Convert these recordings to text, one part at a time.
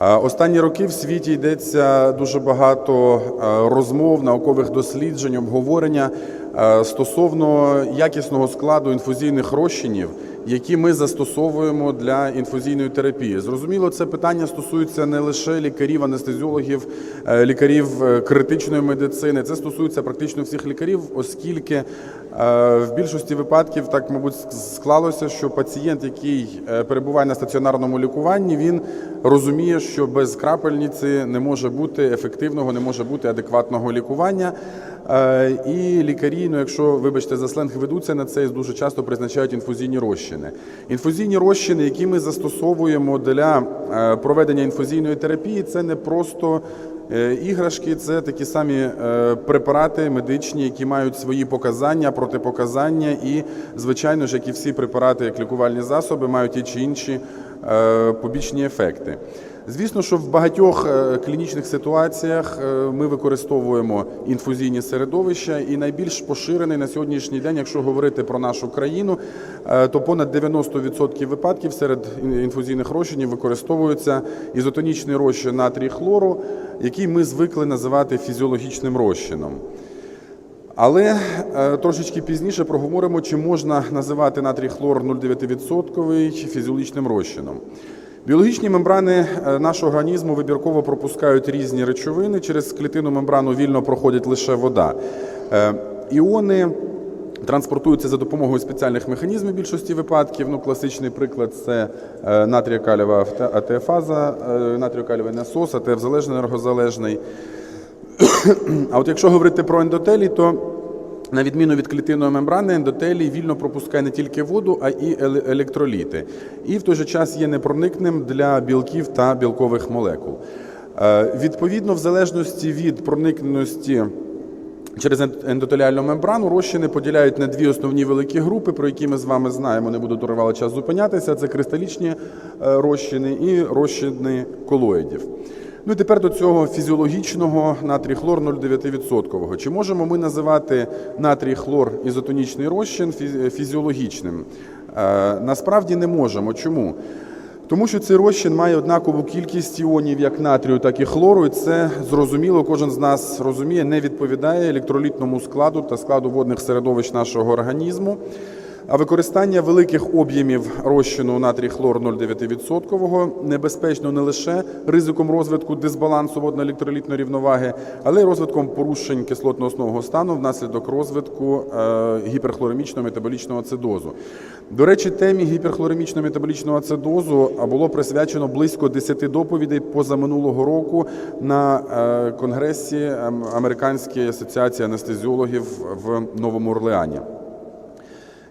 Е, Останні роки в світі йдеться дуже багато е, розмов, наукових досліджень, обговорення е, стосовно якісного складу інфузійних розчинів, які ми застосовуємо для інфузійної терапії. Зрозуміло, це питання стосується не лише лікарів, анестезіологів, лікарів критичної медицини. Це стосується практично всіх лікарів, оскільки в більшості випадків так, мабуть, склалося, що пацієнт, який е, перебуває на стаціонарному лікуванні, він розуміє, що без крапельниці не може бути ефективного, не може бути адекватного лікування. Е, І лікарі, ну якщо вибачте за сленг, ведуться на це, дуже часто призначають інфузійні розчини. Інфузійні розчини, які ми застосовуємо для е, проведення інфузійної терапії, це не просто е, іграшки, це такі самі е, препарати медичні, які мають свої показання, протипоказання, і, звичайно ж, як і всі препарати, як лікувальні засоби, мають ті чи інші е, побічні ефекти. Звісно, що в багатьох е, клінічних ситуаціях е, ми використовуємо інфузійні середовища, і найбільш поширений на сьогоднішній день, якщо говорити про нашу країну, е, то понад 90% випадків серед інфузійних розчинів використовується ізотонічний розчин натрій хлору, який ми звикли називати фізіологічним розчином. Але трошечки пізніше проговоримо, чи можна називати натрій хлор 0,9% фізіологічним розчином. Біологічні мембрани е, нашого організму вибірково пропускають різні речовини. Через клітину мембрану вільно проходить лише вода. Е, Іони транспортуються за допомогою спеціальних механізмів більшості випадків. Ну, класичний приклад це е, натріокалєва АТФаза, е, натріокалєвий насос, АТФ-залежний енергозалежний. А от якщо говорити про ендотелій, то на відміну від клітинної мембрани, ендотелій вільно пропускає не тільки воду, а і електроліти. І в той же час є непроникним для білків та білкових молекул. Е, Відповідно, в залежності від проникненості Через ен- ендотеліальну мембрану розчини поділяють на дві основні великі групи, про які ми з вами знаємо, не буду тривало час зупинятися. Це кристалічні е, розчини і розчини колоїдів. Ну і тепер до цього фізіологічного натрій хлор 0,9%. Чи можемо ми називати натрій хлор ізотонічний розчин фі- фізіологічним? Е, Насправді не можемо. Чому? Тому що цей розчин має однакову кількість іонів як натрію, так і хлору. І це зрозуміло, кожен з нас розуміє, не відповідає електролітному складу та складу водних середовищ нашого організму. А використання великих об'ємів розчину натрій хлор 0,9% небезпечно не лише ризиком розвитку дисбалансу водно-електролітної рівноваги, але й розвитком порушень кислотно-основного стану внаслідок розвитку е, гіперхлоремічного метаболічного ацидозу. До речі, темі гіперхлоремічного метаболічного ацидозу було присвячено близько 10 доповідей позаминулого року на е, конгресі ем, Американської асоціації анестезіологів в Новому Орлеані.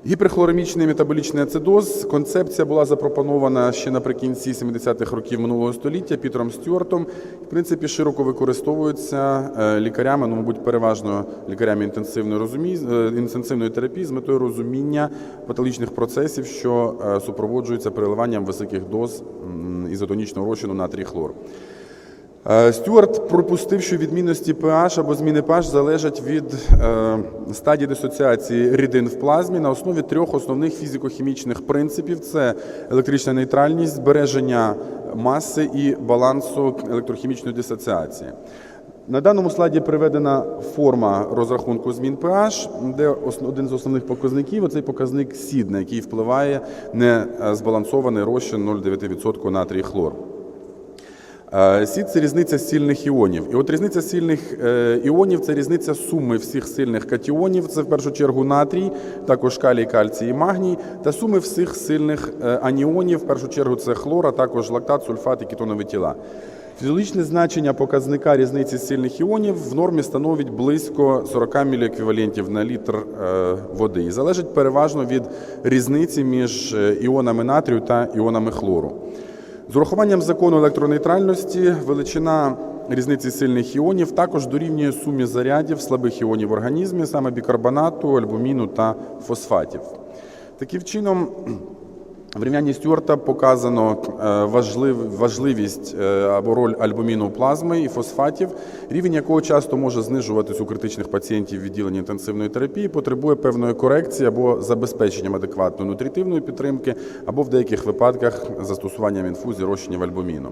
Гіперхлоремічний метаболічний ацидоз. Концепція була запропонована ще наприкінці 70-х років минулого століття Пітером Стюартом. В принципі, широко використовується е, лікарями, ну, мабуть, переважно лікарями інтенсивної, розумі... е, інтенсивної терапії з метою розуміння патологічних процесів, що е, супроводжуються переливанням високих доз ізотонічного розчину натрій хлор. Е, Стюарт припустив, що відмінності pH або зміни pH залежать від е, стадії дисоціації рідин в плазмі на основі трьох основних фізико-хімічних принципів: це електрична нейтральність, збереження маси і балансу електрохімічної дисоціації. На даному слайді приведена форма розрахунку змін pH, де один з основних показників оцей показник СІД, на який впливає незбалансований розчин 0,9% натрій хлор. Е, Сід це різниця сильних іонів. І от різниця сильних е, іонів це різниця суми всіх сильних катіонів. Це в першу чергу натрій, також калій, кальцій і магній, та суми всіх сильних е, аніонів. В першу чергу це хлор, а також лактат, сульфат і кетонові тіла. Фізіологічне значення показника різниці сильних іонів в нормі становить близько 40 міліеквівалентів на літр води і залежить переважно від різниці між іонами натрію та іонами хлору. З урахуванням закону електронейтральності величина різниці сильних іонів також дорівнює сумі зарядів слабих іонів в організмі, саме бікарбонату, альбуміну та фосфатів. Таким чином, в рівнянні Стюарта показано е, важлив, важливість е, або роль альбуміну плазми і фосфатів, рівень якого часто може знижуватись у критичних пацієнтів відділення інтенсивної терапії, потребує певної корекції або забезпеченням адекватної нутритивної підтримки, або в деяких випадках застосуванням інфузії розчинів альбуміну.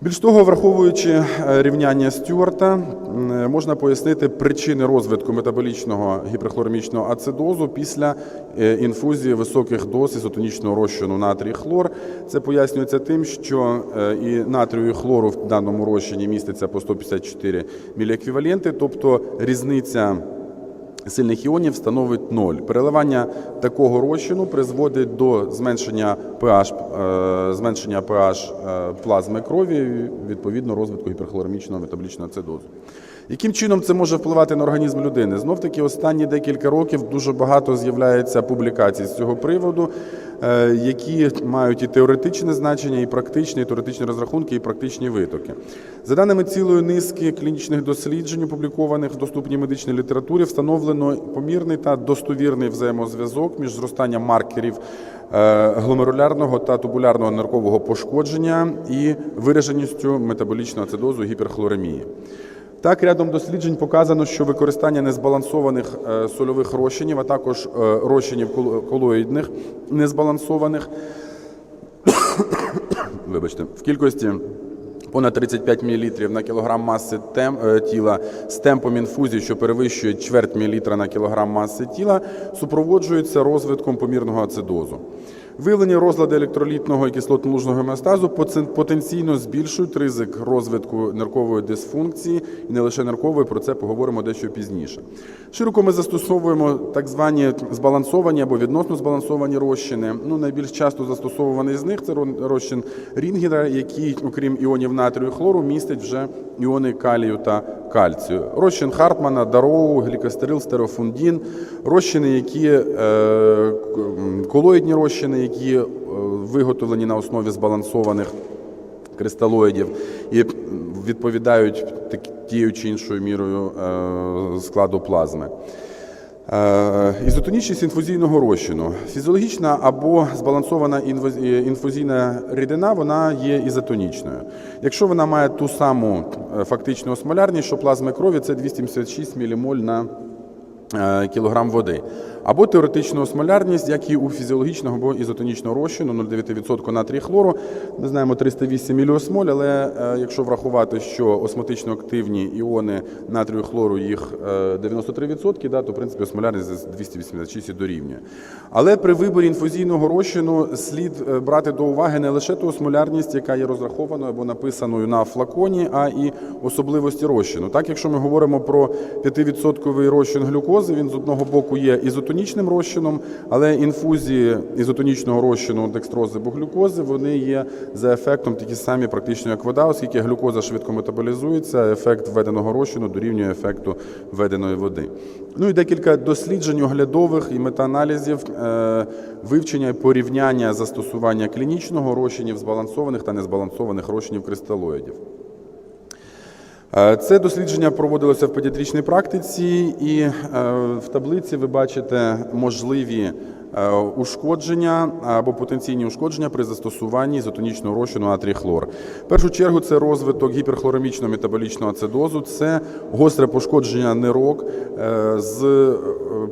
Більш того, враховуючи е, рівняння Стюарта, е, можна пояснити причини розвитку метаболічного гіперхлоремічного ацидозу після е, інфузії високих доз ізотонічного розчину натрій хлор. Це пояснюється тим, що і натрію хлору в даному розчині міститься по 154 міліеквіваленти, тобто різниця сильних іонів становить 0. Переливання такого розчину призводить до зменшення pH, е, зменшення pH е, плазми крові, відповідно розвитку гіперхлоремічного метаболічного ацидозу. Яким чином це може впливати на організм людини? Знов таки, останні декілька років дуже багато з'являється публікацій з цього приводу, які мають і теоретичне значення, і практичні, і теоретичні розрахунки, і практичні витоки. За даними цілої низки клінічних досліджень, опублікованих в доступній медичній літературі, встановлено помірний та достовірний взаємозв'язок між зростанням маркерів е, гломерулярного та тубулярного ниркового пошкодження і вираженістю метаболічного ацидозу гіперхлоремії. Так, рядом досліджень показано, що використання незбалансованих е, сольових розчинів, а також е, розчинів кол- колоїдних незбалансованих, вибачте, в кількості понад 35 мл на кілограм маси тем, е, тіла з темпом інфузії, що перевищує чверть мілітра на кілограм маси тіла, супроводжується розвитком помірного ацидозу. Виявлені розлади електролітного і кислотно-лужного гомеостазу поцен- потенційно збільшують ризик розвитку ниркової дисфункції і не лише ниркової, про це поговоримо дещо пізніше. Широко ми застосовуємо так звані збалансовані або відносно збалансовані розчини. Ну, найбільш часто застосовуваний з них це розчин Рінгера, який, окрім іонів натрію і хлору, містить вже іони калію та кальцію. Розчин Хартмана, Дароу, глікостерил, стерофундін, розчини, які е, колоїдні розчини, які е, виготовлені на основі збалансованих кристалоїдів і відповідають тією чи іншою мірою е, складу плазми. Е, Ізотонічність інфузійного розчину. Фізіологічна або збалансована інфузійна рідина вона є ізотонічною. Якщо вона має ту саму фактичну осмолярність, що плазми крові, це 276 мілімоль на кілограм води. Або теоретичну осмолярність, як і у фізіологічного або ізотонічного розчину 0,9% натрій хлору. Ми знаємо 308 міліосмоль, але е, якщо врахувати, що осмотично активні іони натрію хлору їх е, 93%, да, то в принципі осмолярність десь 286 дорівнює. Але при виборі інфузійного розчину слід е, брати до уваги не лише ту осмолярність, яка є розрахованою або написаною на флаконі, а і особливості розчину. Так, якщо ми говоримо про 5% розчин глюкози, він з одного боку є ізотонічним розчином, але інфузії ізотонічного розчину декстрози або глюкози вони є за ефектом такі самі практично як вода, оскільки глюкоза швидко метаболізується, ефект введеного розчину дорівнює ефекту введеної води. Ну і декілька досліджень оглядових і метааналізів е, вивчення і порівняння застосування клінічного розчинів збалансованих та незбалансованих розчинів кристалоїдів. Е, Це дослідження проводилося в педіатричній практиці, і е, в таблиці ви бачите можливі ушкодження або потенційні ушкодження при застосуванні ізотонічного розчину натрій хлор. В першу чергу це розвиток гіперхлоремічного метаболічного ацидозу, це гостре пошкодження нирок е, з е,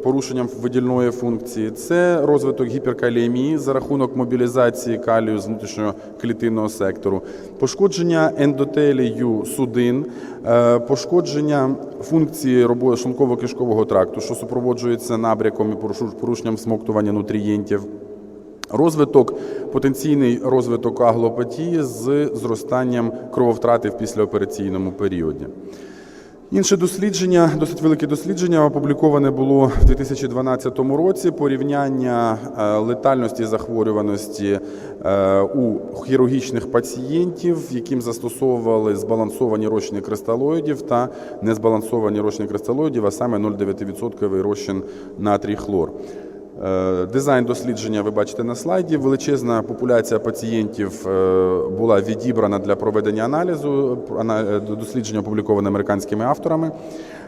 порушенням видільної функції, це розвиток гіперкаліємії за рахунок мобілізації калію з внутрішньоклітинного сектору, пошкодження ендотелію судин, е, пошкодження функції роботи шлунково-кишкового тракту, що супроводжується набряком і порушенням всмоктування нутрієнтів. Розвиток, потенційний розвиток аглопатії з зростанням крововтрати в післяопераційному періоді. Інше дослідження, досить велике дослідження, опубліковане було в 2012 році. Порівняння е, летальності захворюваності е, у хірургічних пацієнтів, яким застосовували збалансовані розчини кристалоїдів та незбалансовані розчини кристалоїдів, а саме 0,9% розчин натрій хлор. Е, Дизайн дослідження ви бачите на слайді. Величезна популяція пацієнтів е, була відібрана для проведення аналізу. Ана- е, Дослідження опубліковане американськими авторами.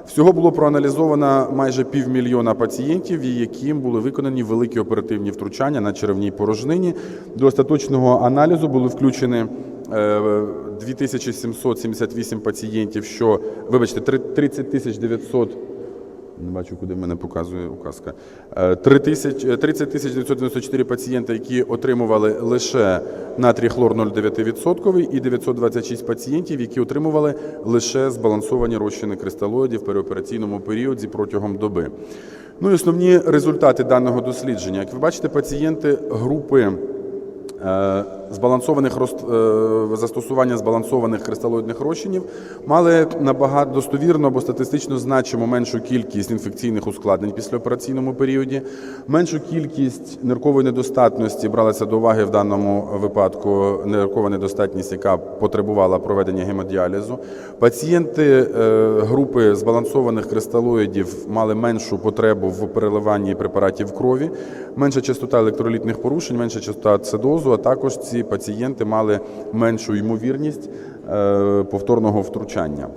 Всього було проаналізовано майже півмільйона пацієнтів, яким були виконані великі оперативні втручання на черевній порожнині. До остаточного аналізу були включені е, 2778 пацієнтів, що, вибачте, три- 30 900 Не бачу, куди мене показує указка. Е, 3 тисяч- е, 30 тисяч 994 пацієнти, які отримували лише натрій хлор 0,9% і 926 пацієнтів, які отримували лише збалансовані розчини кристалоїдів в переопераційному періоді протягом доби. Ну і основні результати даного дослідження. Як ви бачите, пацієнти групи Е, збалансованих рост- е, застосування збалансованих кристалоїдних розчинів мали набагато достовірно або статистично значимо меншу кількість інфекційних ускладнень після операційному періоді, меншу кількість ниркової недостатності бралася до уваги в даному випадку ниркова недостатність, яка потребувала проведення гемодіалізу. Пацієнти е, групи збалансованих кристалоїдів мали меншу потребу в переливанні препаратів крові, менша частота електролітних порушень, менша частота ацидозу, а також ці пацієнти мали меншу ймовірність е, повторного втручання.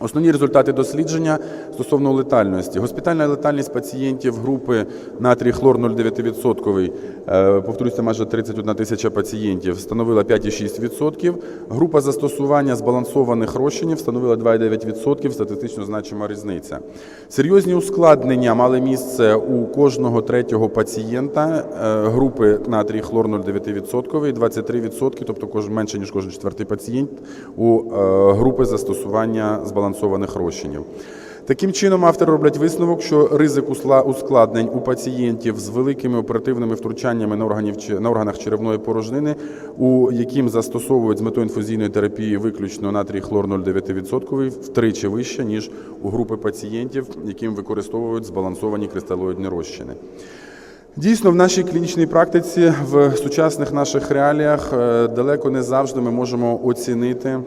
Основні результати дослідження стосовно летальності. Госпітальна летальність пацієнтів групи натрій хлор 0,9%, е, повторюся, майже 31 тисяча пацієнтів, становила 5,6%. Група застосування збалансованих розчинів становила 2,9%, статистично значима різниця. Серйозні ускладнення мали місце у кожного третього пацієнта е, групи натрій хлор 0,9% і 23%, тобто менше, ніж кожен четвертий пацієнт у е, групи застосування збалансованих розчинів. Таким чином, автори роблять висновок, що ризик ускладнень у пацієнтів з великими оперативними втручаннями на, органів, на органах черевної порожнини, у яким застосовують з метою інфузійної терапії виключно натрій хлор 0,9%, втричі вище, ніж у групи пацієнтів, яким використовують збалансовані кристалоїдні розчини. Дійсно, в нашій клінічній практиці в сучасних наших реаліях е, далеко не завжди ми можемо оцінити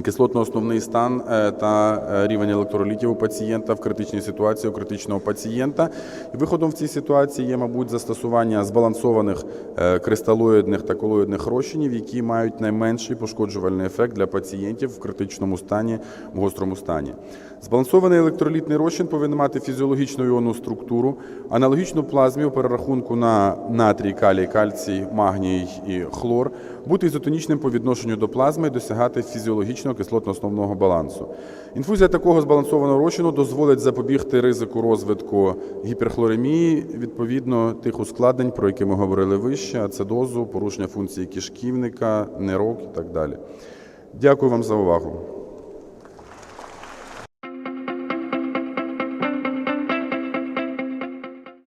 кислотно-основний стан е, та е, рівень електролітів у пацієнта в критичній ситуації у критичного пацієнта. Виходом в цій ситуації є, мабуть, застосування збалансованих е, кристалоїдних та колоїдних розчинів, які мають найменший пошкоджувальний ефект для пацієнтів в критичному стані, в гострому стані. Збалансований електролітний розчин повинен мати фізіологічну іонну структуру, аналогічну плазмі у перерахунку на натрій, калій, кальцій, магній і хлор, бути ізотонічним по відношенню до плазми і досягати фізіологічного кислотно-основного балансу. Інфузія такого збалансованого розчину дозволить запобігти ризику розвитку гіперхлоремії, відповідно тих ускладнень, про які ми говорили вище, ацидозу, порушення функції кишківника, нирок і так далі. Дякую вам за увагу.